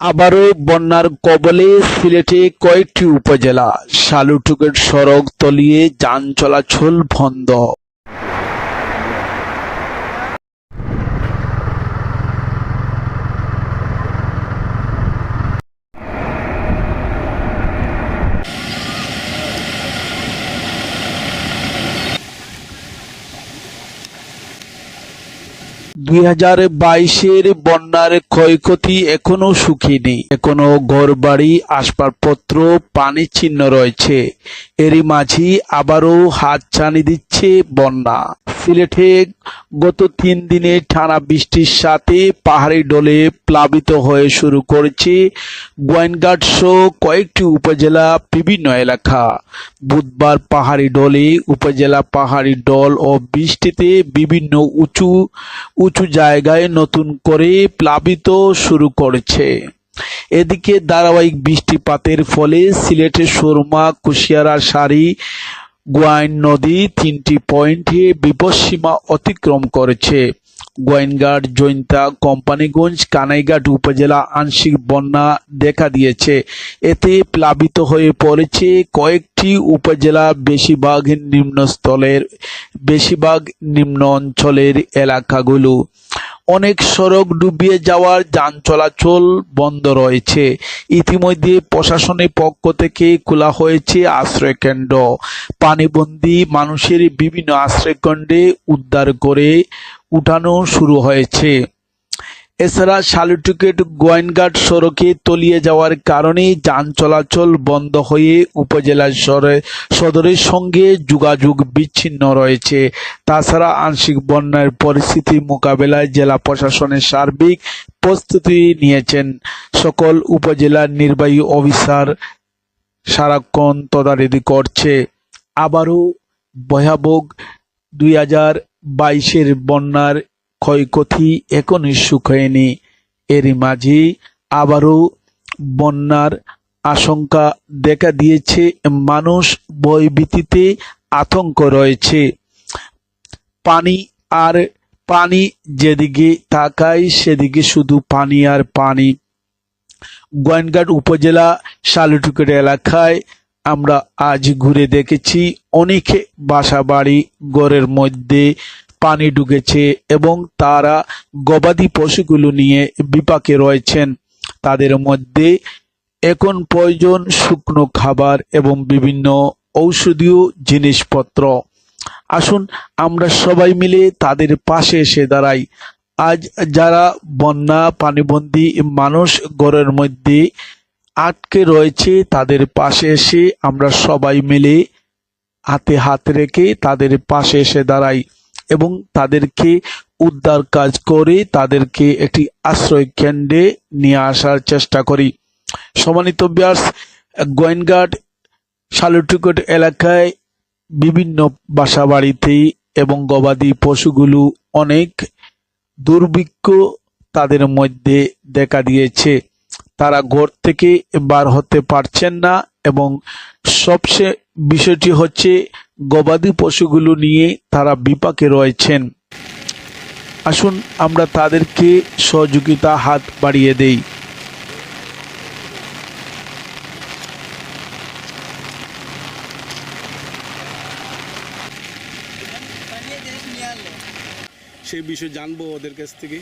আবারও বন্যার কবলে সিলেটে কয়েকটি উপজেলা সালুটুকের সড়ক তলিয়ে যান চলাচল বন্ধ। দুই হাজার বাইশের বন্যার ক্ষয়ক্ষতি এখনও শুকিয়েনি এখনও ঘরবাড়ি, আসবাবপত্র পানি চিহ্ন রয়েছে। এরই মাঝি আবারও হাত ছানি দিচ্ছে বন্যা। সিলেটে গত তিন দিনে টানা বৃষ্টির সাথে পাহাড়ি ডলে প্লাবিত হয়ে শুরু করেছে গোয়েনঘাট সহ কয়েকটি উপজেলা বিভিন্ন এলাকা। বুধবার পাহাড়ি ডলে উপজেলা পাহাড়ি ডল ও বৃষ্টিতে বিভিন্ন উঁচু উঁচু জায়গায় নতুন করে প্লাবিত শুরু করেছে। এদিকে ধারাবাহিক বৃষ্টিপাতের ফলে সিলেটের সুরমা কুশিয়ারা সারি গোয়াইন নদী তিনটি পয়েন্টে বিপদসীমা অতিক্রম করেছে। গোয়েনঘাট জৈন্তা, কোম্পানিগঞ্জ, কানাইঘাট উপজেলা আংশিক বন্যা দেখা দিয়েছে। এতে প্লাবিত হয়ে পড়েছে কয়েকটি উপজেলা, বেশিরভাগ নিম্নস্থলের, বেশিরভাগ নিম্ন অঞ্চলের এলাকাগুলো। অনেক সড়ক ডুবিয়ে যাওয়ার যান চলাচল বন্ধ রয়েছে। ইতিমধ্যে প্রশাসনের পক্ষ থেকে খোলা হয়েছে আশ্রয়কেন্দ্র পানিবন্দী মানুষের বিভিন্ন আশ্রয়কেন্দ্রে উদ্ধার করে উঠানো শুরু হয়েছে। এছাড়া শালুটুকেট গোয়েনঘাট সড়কে তলিয়ে যাওয়ার কারণে যান চলাচল বন্ধ হয়ে উপজেলা সদরের সঙ্গে যোগাযোগ বিচ্ছিন্ন রয়েছে। তাছাড়া আংশিক বন্যার পরিস্থিতি মোকাবেলায় জেলা প্রশাসনের সার্বিক প্রস্তুতি নিয়েছেন সকল উপজেলার নির্বাহী অফিসার সারাক্ষণ তদারকি করছে। আবারও ভয়াবহ দুই হাজার বাইশের বন্যার ক্ষয়ক্ষতি এখনই শুকায়নি এরই মাঝে আবারও বন্যার আশঙ্কা দেখা দিয়েছে। মানুষ ভয়ভীতিতে আতঙ্ক রয়েছে। পানি আর পানি যেদিকে তাকায়, সেদিকে শুধু পানি আর পানি। গোয়েনঘাট উপজেলা শালুটুকের এলাকায় আমরা আজ ঘুরে দেখেছি, অনেকে বাসা বাড়ি ঘরের মধ্যে পানি ঢুকেছে এবং তারা গবাদি পশুগুলো নিয়ে বিপাকে রয়েছেন। তাদের মধ্যে এখন প্রয়োজন শুকনো খাবার এবং বিভিন্ন ঔষধীয় জিনিসপত্র। আসুন, আমরা সবাই মিলে তাদের পাশে এসে দাঁড়াই। আজ যারা বন্যা পানিবন্দী মানুষ ঘরের মধ্যে আটকে রয়েছে, তাদের পাশে এসে আমরা সবাই মিলে হাতে হাত রেখে তাদের পাশে এসে দাঁড়াই। এবং তাদেরকে উদ্ধার কাজ করে তাদেরকে একটি আশ্রয় কেন্দ্রে নিয়ে আসার চেষ্টা করি। সমানিত ব্যাস গোয়েনঘাট শালুটুকট এলাকায় বিভিন্ন বাসা বাড়িতে এবং গবাদি পশুগুলো অনেক দুর্ভিক্ষ তাদের মধ্যে দেখা দিয়েছে। তারা ঘর থেকে বার হতে পারছেন না এবং সবচেয়ে বিষয়টি হচ্ছে, গবাদি পশুগুলো নিয়ে তারা বিপাকে রয়েছেন। আসুন আমরা তাদেরকে সহযোগিতা হাত বাড়িয়ে দেই। সেই বিষয়ে জানব ওদের কাছ থেকে।